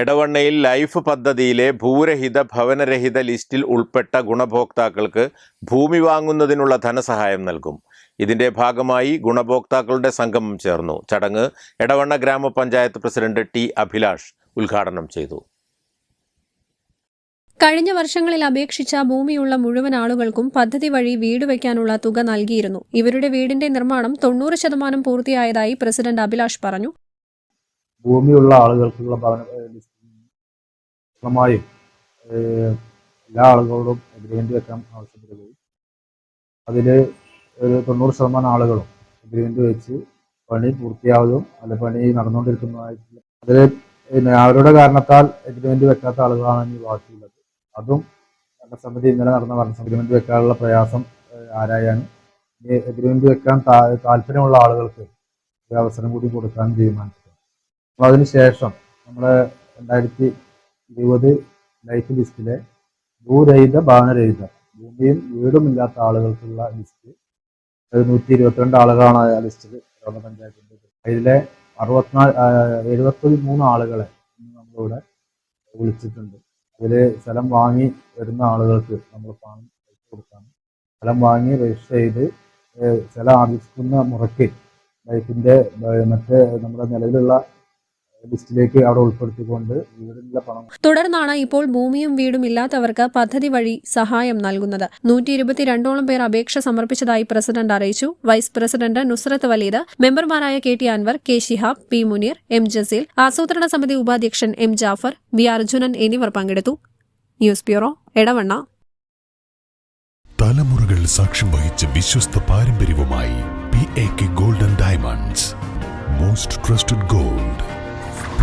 എടവണ്ണയിൽ life പദ്ധതിയിലെ ഭൂരഹിത ഭവനരഹിത ലിസ്റ്റിൽ ഉൾപ്പെട്ട ഗുണഭോക്താക്കൾക്ക് ഭൂമി വാങ്ങുന്നതിനുള്ള ധനസഹായം നൽകും. ഇതിന്റെ ഭാഗമായി ഗുണഭോക്താക്കളുടെ സംഗമം ചേർന്നു. ചടങ്ങ് എടവണ്ണ ഗ്രാമപഞ്ചായത്ത് പ്രസിഡന്റ് ടി അഭിലാഷ് ഉദ്ഘാടനം ചെയ്തു. കഴിഞ്ഞ വർഷങ്ങളിൽ അപേക്ഷിച്ച ഭൂമിയുള്ള മുഴുവൻ ആളുകൾക്കും പദ്ധതി വഴി വീട് വയ്ക്കാനുള്ള തുക നൽകിയിരുന്നു. ഇവരുടെ വീടിന്റെ നിർമ്മാണം തൊണ്ണൂറ് ശതമാനം പൂർത്തിയായതായി പ്രസിഡന്റ് അഭിലാഷ് പറഞ്ഞു. ഭൂമിയുള്ള ആളുകൾക്കുള്ള ഭവന പൂർണമായും എല്ലാ ആളുകളോടും എഗ്രിമെന്റ് വെക്കാൻ ആവശ്യപ്പെടുകയും അതിൽ ഒരു തൊണ്ണൂറ് ശതമാനം ആളുകളും എഗ്രിമെന്റ് വെച്ച് പണി പൂർത്തിയാവതും അല്ല പണി നടന്നുകൊണ്ടിരിക്കുന്നതായിട്ടുള്ള അതിൽ പിന്നെ അവരുടെ കാരണത്താൽ എഗ്രിമെന്റ് വെക്കാത്ത ആളുകളാണ് ഇനി ബാക്കിയുള്ളത്. അതും ഭരണസമിതി ഇന്നലെ നടന്ന ഭരണസമിതി എഗ്രിമെന്റ് വെക്കാനുള്ള പ്രയാസം ആരായാനും ഇനി വെക്കാൻ താല്പര്യമുള്ള ആളുകൾക്ക് ഒരു അവസരം കൂടി കൊടുക്കാൻ തീരുമാനിച്ചു അപ്പോൾ അതിനുശേഷം നമ്മുടെ രണ്ടായിരത്തി ഇരുപത് ലൈഫ് ലിസ്റ്റിലെ ഭൂരഹിത ഭവനരഹിത ഭൂമിയും വീടും ഇല്ലാത്ത ആളുകൾക്കുള്ള ലിസ്റ്റ് നൂറ്റി ഇരുപത്തിരണ്ട് ആളുകളാണ് ആ ലിസ്റ്റിൽ കേരള പഞ്ചായത്തിന്റെ അതിലെ അറുപത്തിനാല് എഴുപത്തി മൂന്ന് ആളുകളെ നമ്മളിവിടെ വിളിച്ചിട്ടുണ്ട്. അതിൽ സ്ഥലം വാങ്ങി വരുന്ന ആളുകൾക്ക് നമ്മൾ പണം പൈസ കൊടുക്കാണ് സ്ഥലം വാങ്ങി രജിസ്റ്റർ ചെയ്ത് സ്ഥലം ആർജിക്കുന്ന മുറയ്ക്ക് ലൈഫിന്റെ മറ്റേ നമ്മുടെ നിലവിലുള്ള ലിസ്റ്റിലേക്ക് അവിടെ ഉൾപ്പെടുത്തിക്കൊണ്ട് വീടിനുള്ള പണം തുടർന്നാണ് ഇപ്പോൾ ഭൂമിയും വീടും ഇല്ലാത്തവർക്ക് പദ്ധതി വഴി സഹായം നൽകുന്നത്. നൂറ്റി ഇരുപത്തിരണ്ടോളം പേർ അപേക്ഷ സമർപ്പിച്ചതായി പ്രസിഡന്റ് അറിയിച്ചു. വൈസ് പ്രസിഡന്റ് നുസ്രത്ത് വലീദ് മെമ്പർമാരായ K T Anwar K Shihab P Muneer M Jaseel ആസൂത്രണ സമിതി ഉപാധ്യക്ഷൻ എം ജാഫർ വി അർജുനൻ എന്നിവർ പങ്കെടുത്തു. News bureau Edavanna. തലമുറകൾ സാക്ഷ്യം വഹിച്ച വിശ്വസ്ത പാരമ്പര്യവുമായി P A K golden diamonds most trusted gold